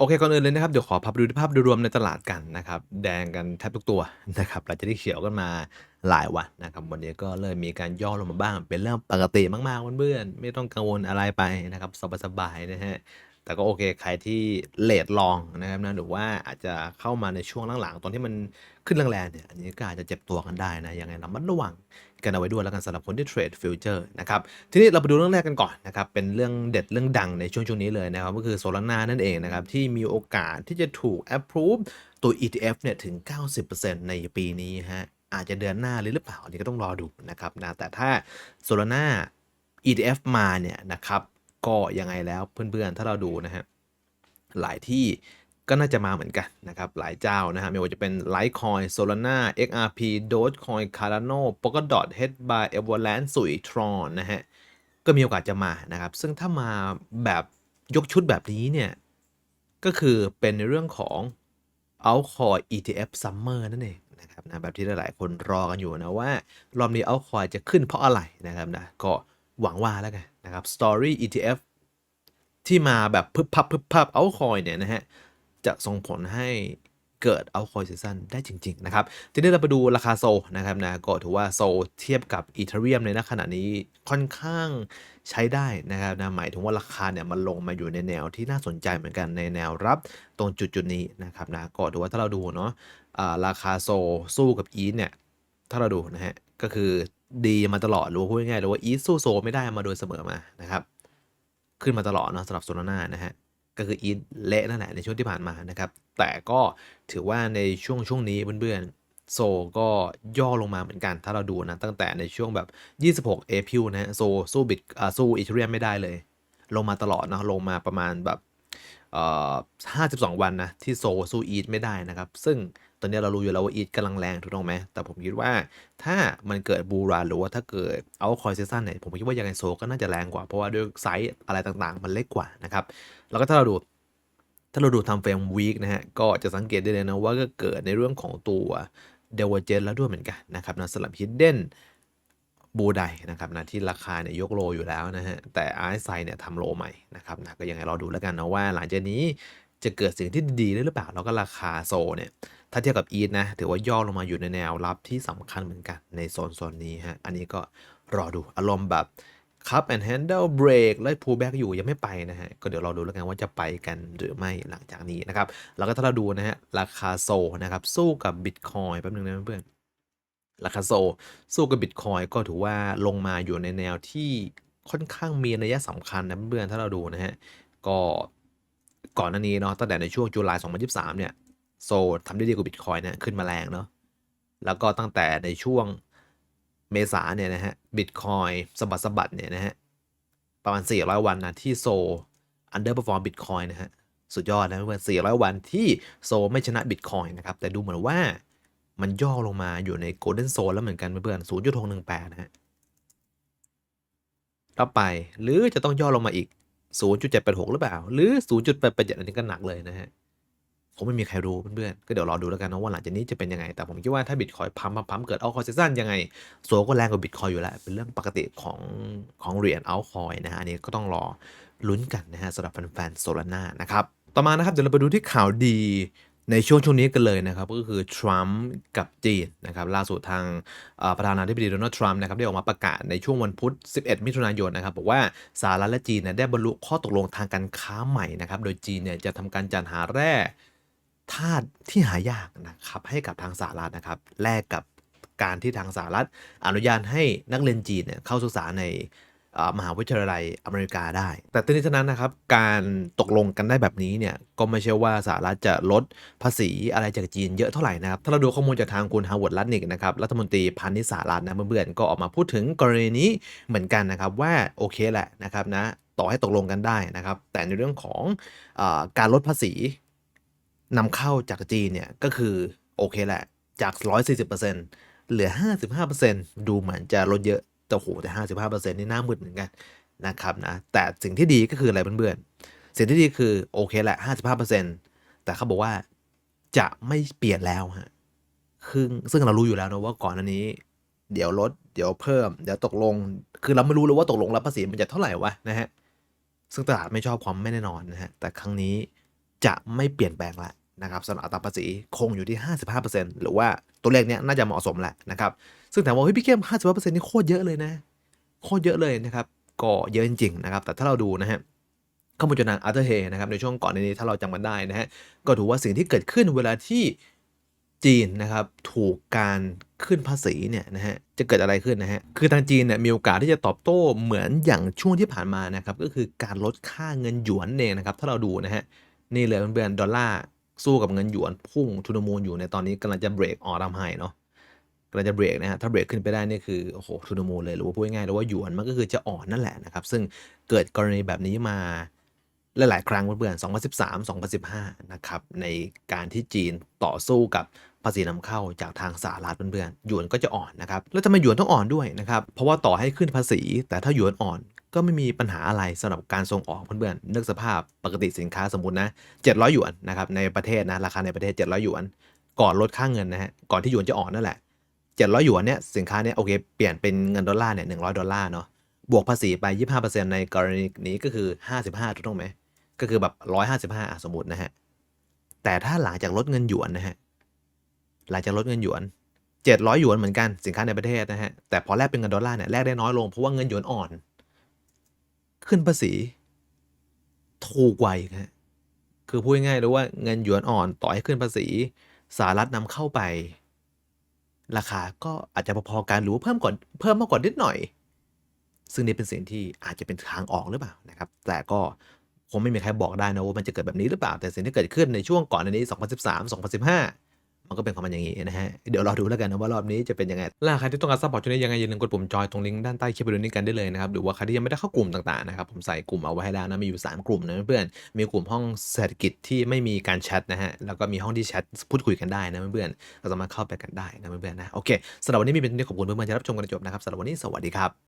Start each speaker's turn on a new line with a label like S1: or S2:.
S1: โอเคก่อนอื่นเลยนะครับ เดี๋ยวขอพาไปดูภาพโดยรวมในตลาดกันนะครับ แดงกันแทบทุกตัวนะครับหลังจากที่เขียวกันมาหลายวันนะครับ วันนี้ก็เริ่มมีการย่อลงมาบ้าง เป็นเรื่องปกติมากๆเพื่อนๆไม่ต้องกังวลอะไรไปนะครับสบายๆนะฮะแต่ก็โอเคใครที่เลทลองนะครับนะหรือว่าอาจจะเข้ามาในช่วงหลังๆ ตอนที่มันขึ้นแรงๆเนี่ยอันนี้ก็อาจจะเจ็บตัวกันได้นะยังไงระมัดระวัง กันเอาไว้ด้วยแล้วกันสำหรับคนที่เทรดฟิวเจอร์นะครับทีนี้เราไปดูเรื่องแรกกันก่อนนะครับเป็นเรื่องเด็ดเรื่องดังในช่วงช่วงนี้เลยนะครับก็คือโซลาร่านั่นเองนะครับที่มีโอกาสที่จะถูก approve ตัว ETF เนี่ยถึง 90%ในปีนี้ฮะอาจจะเดือนหน้าหรือเปล่าอันนี้ก็ต้องรอดูนะครับนะแต่ถ้าโซลาร่า ETF มาเนี่ยนะครับก็ยังไงแล้วเพื่อนๆ ถ้าเราดูนะฮะหลายที่ ก็น่าจะมาเหมือนกันนะครับ หลายเจ้านะฮะไม่ว่าจะเป็น Litecoin Solana XRP Dogecoin Cardano Polkadot Head by Avalanche สุย Tron นะฮะก็มีโอกาสจะมานะครับ ซึ่งถ้ามาแบบยกชุดแบบนี้เนี่ย ก็คือเป็นในเรื่องของ Altcoin ETF Summer นั่นเองนะครับนะแบบที่หลายๆคนรอกันอยู่นะว่า รอบนี้ Altcoin จะขึ้นเพราะอะไรนะครับนะก็หวังว่าแล้วกันนะครับ Story ETF ที่มาแบบพึบพับพึบพับ Altcoin เนี่ยนะฮะ จะส่งผลให้เกิด Altcoin Season ได้จริง ๆ นะครับ ทีนี้เราไปดูราคาโซนะครับนะก็ถือว่าโซเทียบกับ Ethereum ในณขณะนี้ค่อนข้างใช้ได้นะครับนะหมายถึงว่าราคาเนี่ยมันลงมาอยู่ในแนวที่น่าสนใจเหมือนกันในแนวรับตรงจุดจุดๆนี้นะครับนะก็ถือว่าถ้าเราดูเนาะอ่าราคาโซสู้กับอีทเนี่ยถ้าเราดูนะฮะก็คือดีมาตลอดหรือว่าพูดง่ายๆเลยว่าอีทสู้โซไม่ได้มาโดยเสมอมานะครับขึ้นมาตลอดเนาะสำหรับโซลาร่านะฮะ ก็คืออีทเละนั่นแหละในช่วงที่ผ่านมานะครับ แต่ก็ถือว่าในช่วงช่วงนี้เพื่อนๆ โซก็ย่อลงมาเหมือนกัน ถ้าเราดูนะ ตั้งแต่ในช่วงแบบ 26 เอพิวนะฮะโซสู้บิดอ่าสู้อีเทเรียมไม่ได้เลย ลงมาตลอดนะลงมาประมาณแบบ 52 วันนะที่โซสู้อีทไม่ได้นะครับ ซึ่งตอนนี้เรารู้อยู่แล้วว่าอีทกำลังแรงถูกต้องไหม แต่ผมคิดว่าถ้ามันเกิดบูราหรือว่าถ้าเกิดเอาคอยเซซันเนี่ยผมคิดว่ายังไงโซก็น่าจะแรงกว่า เพราะว่าด้วยไซส์อะไรต่างๆ มันเล็กกว่านะครับ แล้วก็ถ้าเราดู ถ้าเราดูทำเฟรมวีคนะฮะ ก็จะสังเกตได้เลยนะว่าก็เกิดในเรื่องของตัวเดวเจนแล้วด้วยเหมือนกันนะครับนะสำหรับฮิดเด้น บูไดนะครับนะที่ราคาเนี่ยยกโลอยู่แล้วนะฮะแต่ไอซ์ไซเนี่ยทำโลใหม่นะครับนะก็ยังไงรอดูแล้วกันนะว่าหลังจากนี้จะเกิดสิ่งที่ดีได้หรือเปล่า แล้วก็ราคาโซเนี่ยถ้าเทียบกับอีทนะถือว่าย่อลงมาอยู่ในแนวรับที่สำคัญเหมือนกันในโซนโซนนี้ฮะอันนี้ก็รอดูอารมณ์แบบคับแอนด์แฮนเดิลเบรกแล้วพูแบ็กอยู่ยังไม่ไปนะฮะ ก็เดี๋ยวรอดูแล้วกันว่าจะไปกันหรือไม่หลังจากนี้นะครับ แล้วก็ถ้าเราดูนะฮะ ราคาโซนะครับ สู้กับบิตคอยแป๊บนึงนะเพื่อน ราคาโซ สู้กับบิตคอยก็ถือว่าลงมาอยู่ในแนวที่ค่อนข้างมีนัยสำคัญนะเพื่อนๆถ้าเราดูนะฮะ ก็ก่อนหน้านี้เนาะตั้งแต่ในช่วงจุลาย2023 เนี่ย โซทำได้ดีกว่าบิตคอยนะขึ้นมาแรงเนาะแล้วก็ตั้งแต่ในช่วงเมษาเนี่ยนะฮะบิตคอยสะบัดสะบัดเนี่ยนะฮะประมาณ 400 วันนะที่โซอันเดอร์ p e r ฟอร์มบิตคอยนะฮะสุดยอดนะเพื่อน400 วันที่โซไม่ชนะบิตคอยนะครับแต่ดูเหมือนว่า มันย่อลงมาอยู่ในโกลเด้นโซนแล้วเหมือนกันเพื่อนๆ0.618นะฮะต่อไปหรือจะต้องย่อลงมาอีก 0.786 หรือเปล่า หรือ 0.887 อันนี้ก็หนักเลยนะฮะคงไม่มีใครรู้เพื่อนๆ ก็เดี๋ยวรอดูแล้วกันนะว่าหลังจากนี้จะเป็นยังไง แต่ผมคิดว่าถ้าบิตคอยพัมพัมพัมเกิดเอาคอยซีซั่นยังไงโซก็แรงกว่าบิตคอยอยู่แล้ว เป็นเรื่องปกติของของเหรียญเอาคอยนะฮะ อันนี้ก็ต้องรอลุ้นกันนะฮะสำหรับแฟนๆโซลาร่านะครับ ต่อมานะครับเดี๋ยวเราไปดูที่ข่าวดี ในช่วงช่วงนี้กันเลยนะครับก็คือทรัมป์กับจีนนะครับล่าสุดทางประธานาธิบดีโดนัลด์ทรัมป์นะครับได้ออกมาประกาศในช่วงวันพุธ 11 มิถุนายนนะครับบอกว่าสหรัฐและจีนเนี่ยได้บรรลุข้อตกลงทางการค้าใหม่นะครับโดยจีนเนี่ยจะทำการจัดหาแร่ธาตุที่หายากนะครับให้กับทางสหรัฐนะครับแลกกับการที่ทางสหรัฐอนุญาตให้นักเรียนจีนเนี่ยเข้าศึกษาใน มหาวิทยาลัยอเมริกาได้ แต่ทั้งนี้ทั้งนั้นนะครับ การตกลงกันได้แบบนี้เนี่ย ก็ไม่ใช่ว่าสหรัฐจะลดภาษีอะไรจากจีนเยอะเท่าไหร่นะครับ ถ้าเราดูข้อมูลจากทางคุณฮาวเวิร์ดลัตนิกนะครับ รัฐมนตรีพาณิชย์สหรัฐนะเพื่อนๆก็ออกมาพูดถึงกรณีนี้เหมือนกันนะครับ ว่าโอเคแหละนะครับนะ ต่อให้ตกลงกันได้นะครับ แต่ในเรื่องของออการลดภาษีนำเข้าจากจีนเนี่ยก็คือโอเคแหละจาก 140%เหลือ 55%ดูเหมือนจะลดเยอะ แต่โหแต่55%นี่น่ามึนเหมือนกันนะครับนะแต่สิ่งที่ดีก็คืออะไรเพื่อนๆสิ่งที่ดีคือโอเคแหละ55%แต่เขาบอกว่าจะไม่เปลี่ยนแล้วฮะคือซึ่งเรารู้อยู่แล้วนะว่าก่อนอันนี้ เดี๋ยวลดเดี๋ยวเพิ่ม เดี๋ยวตกลง คือเราไม่รู้เลยว่าตกลงแล้วภาษีมันจะเท่าไหร่วะนะฮะซึ่งตลาดไม่ชอบความไม่แน่นอนนะฮะแต่ครั้งนี้จะไม่เปลี่ยนแปลงล้วนะครับสำหรับอัตราภาษีคงอยู่ที่ 55%หรือว่าตัวเลขเนี้ยน่าจะเหมาะสมแหละนะครับ ซึ่งถามว่าเฮ้ยพี่เข้ม55%นี่โคตรเยอะเลยนะ โคตรเยอะเลยนะครับ ก็เยอะจริงๆนะครับ แต่ถ้าเราดูนะฮะข้อมูลจากนางอาร์เธอร์เฮนะครับ ในช่วงก่อนในนี้ถ้าเราจำกันได้นะฮะ ก็ถือว่าสิ่งที่เกิดขึ้นเวลาที่จีนนะครับถูกการขึ้นภาษีเนี่ยนะฮะจะเกิดอะไรขึ้นนะฮะคือทางจีนเนี่ยมีโอกาสที่จะตอบโต้เหมือนอย่างช่วงที่ผ่านมานะครับก็คือการลดค่าเงินหยวนเองนะครับถ้าเราดูนะฮะนี่เลยเพื่อนๆดอลลาร์สู้กับเงินหยวนพุ่งทุนมูลอยู่ในตอนนี้กำลังจะเบรกออทำไฮเนาะ กำลังจะเบรกนะฮะถ้าเบรกขึ้นไปได้นี่คือโอ้โหทุนมูลเลยหรือว่าพูดง่ายๆหรือว่าหยวนมันก็คือจะอ่อนนั่นแหละนะครับ ซึ่งเกิดกรณีแบบนี้มาหลายๆครั้งเพื่อนๆ2013 2015 นะครับ ในการที่จีนต่อสู้กับภาษีนำเข้าจากทางสหรัฐเพื่อนๆหยวนก็จะอ่อนนะครับ แล้วทำไมหยวนต้องอ่อนด้วยนะครับ เพราะว่าต่อให้ขึ้นภาษี แต่ถ้าหยวนอ่อนก็ไม่มีปัญหาอะไรสำหรับการส่งออกเพื่อนๆนึกสภาพปกติสินค้าสมมตินะ 700 หยวนนะครับในประเทศนะ ราคาในประเทศ 700 หยวน ก่อนลดค่าเงินนะฮะ ก่อนที่หยวนจะอ่อนนั่นแหละ 700หยวนเนี่ยสินค้าเนี่ยโอเคเปลี่ยนเป็นเงินดอลลาร์เนี่ย100ดอลลาร์เนาะบวกภาษีไป25%ในกรณีนี้ก็คือ55ถูกต้องไหมก็คือแบบ155อะสมมตินะฮะแต่ถ้าหลังจากลดเงินหยวนนะฮะหลังจากลดเงินหยวน700หยวนเหมือนกันสินค้าในประเทศนะฮะแต่พอแลกเป็นเงินดอลลาร์เนี่ยแลกได้น้อยลงเพราะว่าเงินหยวนอ่อน ขึ้นภาษี ถูกกว่าอีกฮะคือพูดง่ายๆเลยว่าเงินหยวนอ่อนต่อให้ขึ้นภาษีสหรัฐนำเข้าไป ราคาก็อาจจะพอๆกันหรือว่าเพิ่มก่อนเพิ่มมากกว่านิดหน่อย ซึ่งนี่เป็นสิ่งที่อาจจะเป็นทางออกหรือเปล่านะครับ แต่ก็คงไม่มีใครบอกได้นะว่ามันจะเกิดแบบนี้หรือเปล่า แต่สิ่งที่เกิดขึ้นในช่วงก่อนอันนี้ 2013 2015 มันก็เป็นของมันอย่างนี้นะฮะ เดี๋ยวรอดูแล้วกันนะว่ารอบนี้จะเป็นยังไงล่ะใครที่ต้องการซัพพอร์ตช่วงนี้ยังไงอย่าลืมกดปุ่มจอยตรงลิงก์ด้านใต้คลิปวิดีโอนี้กันได้เลยนะครับ หรือว่าใครที่ยังไม่ได้เข้ากลุ่มต่างๆนะครับผมใส่กลุ่มเอาไว้ให้แล้วนะ มีอยู่ 3 กลุ่มนะเพื่อน มีกลุ่มห้องเศรษฐกิจที่ไม่มีการแชทนะฮะ แล้วก็มีห้องที่แชทพูดคุยกันได้นะเพื่อนก็สามารถเข้าไปกันได้นะเพื่อนนะ โอเคสำหรับวันนี้มีเป็นที่ขอบคุณเพื่อนๆที่รับชมกันจบนะครับสำหรับวันนี้สวัสดีครับ